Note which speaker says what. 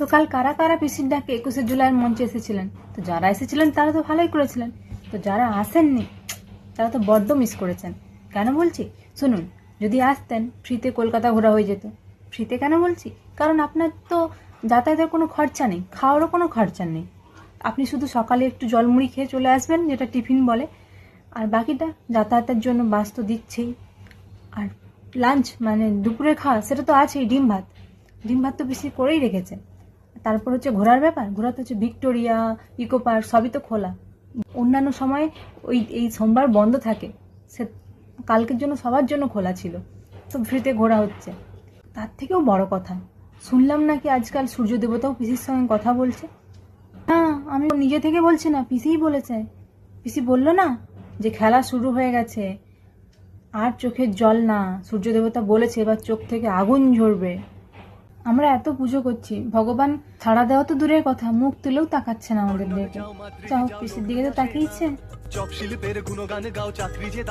Speaker 1: তো কাল কারা কারা পিসির ডাকে একুশে জুলাইয়ের মঞ্চে এসেছিলেন? তো যারা এসেছিলেন, তারা তো ভালোই করেছিলেন। তো যারা আসেননি, তারা তো বড্ড মিস করেছেন। কেন বলছি? শুনুন, যদি আসতেন, ফ্রিতে কলকাতা ঘোরা হয়ে যেত। ফ্রিতে কেন বলছি? কারণ আপনার তো যাতায়াতের কোনো খরচা নেই, খাওয়ারও কোনো খরচা নেই। আপনি শুধু সকালে একটু জলমুড়ি খেয়ে চলে আসবেন, যেটা টিফিন বলে। আর বাকিটা যাতায়াতের জন্য বাস তো দিচ্ছেই। আর লাঞ্চ মানে দুপুরে খাওয়া, সেটা তো আছেই, ডিম ভাত। ডিম ভাত তো বেশি করেই রেখেছে তারপর হচ্ছে ঘোরার ব্যাপার? ঘোরাতে হচ্ছে ভিক্টোরিয়া, ইকো পার্ক, সবই তো খোলা। অন্যান্য সময় ওই, এই সোমবার বন্ধ থাকে। সে কালকের জন্য সবার জন্য খোলা ছিল। তো ফ্রিতে ঘোরা হচ্ছে। তার থেকেও বড় কথা, শুনলাম নাকি আজকাল সূর্য দেবতাও পিসির সঙ্গে কথা বলছে? না, আমি নিজে থেকে বলছি না, পিসিই বলেছে। পিসি বলল না যে খেলা শুরু হয়ে গেছে। আর চোখের জল না, সূর্য দেবতা বলেছে, এবার চোখ থেকে আগুন ঝরবে। আমরা এত পুজো করছি, ভগবান ছাড়া দেওয়া তো দূরের কথা, মুখ তুলেও তাকাচ্ছে না আমাদের দিকে। চাও পিসের দিকে তো তাকিয়েছে।
Speaker 2: চপ শিল্পের গুণগান গাও, চাকরি যে